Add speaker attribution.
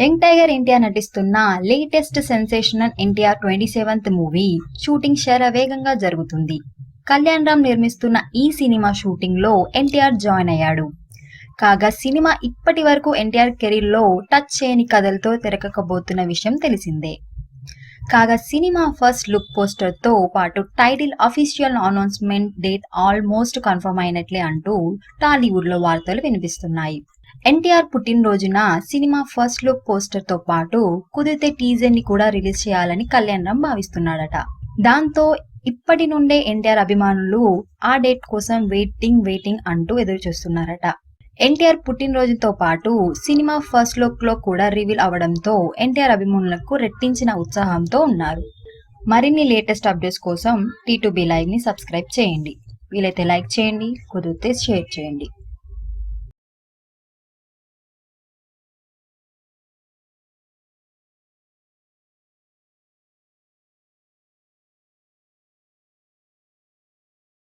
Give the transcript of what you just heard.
Speaker 1: Young tiger NTR నటిస్తున్న latest sensational NTR twenty seventh movie shooting శరవేగంగా జరుగుతుంది. కళ్యాణ్ రామ్ నిర్మిస్తున్న ఈ సినిమా షూటింగ్లో ఎన్టీఆర్ జాయిన్ అయ్యాడు. కాగా సినిమా ఇప్పటి వరకు ఎన్టీఆర్ కెరీర్లో టచ్ చేయని కథలతో తెరకబోతున్న విషయం తెలిసిందే. కాగా సినిమా ఫస్ట్ లుక్ పోస్టర్తో పాటు title official announcement date almost confirm అయినట్లే అంటూ టాలీవుడ్లో వార్తలు వినిపిస్తున్నాయి. ఎన్టీఆర్ పుట్టినరోజున సినిమా ఫస్ట్ లుక్ పోస్టర్తో పాటు కుదిరితే టీజర్ని కూడా రిలీజ్ చేయాలని కళ్యాణ్ రామ్ భావిస్తున్నాడట. దాంతో ఇప్పటి నుండే ఎన్టీఆర్ అభిమానులు ఆ డేట్ కోసం వెయిటింగ్ వెయిటింగ్ అంటూ ఎదురు చూస్తున్నారట ఎన్టీఆర్ పుట్టినరోజుతో పాటు సినిమా ఫస్ట్ లుక్లో కూడా రివీల్ అవడంతో ఎన్టీఆర్ అభిమానులకు రెట్టించిన ఉత్సాహంతో ఉన్నారు. మరిన్ని లేటెస్ట్ అప్డేట్స్ కోసం టీ టు బి లైవ్ని సబ్స్క్రైబ్ చేయండి. వీలైతే లైక్ చేయండి కుదిరితే షేర్ చేయండి.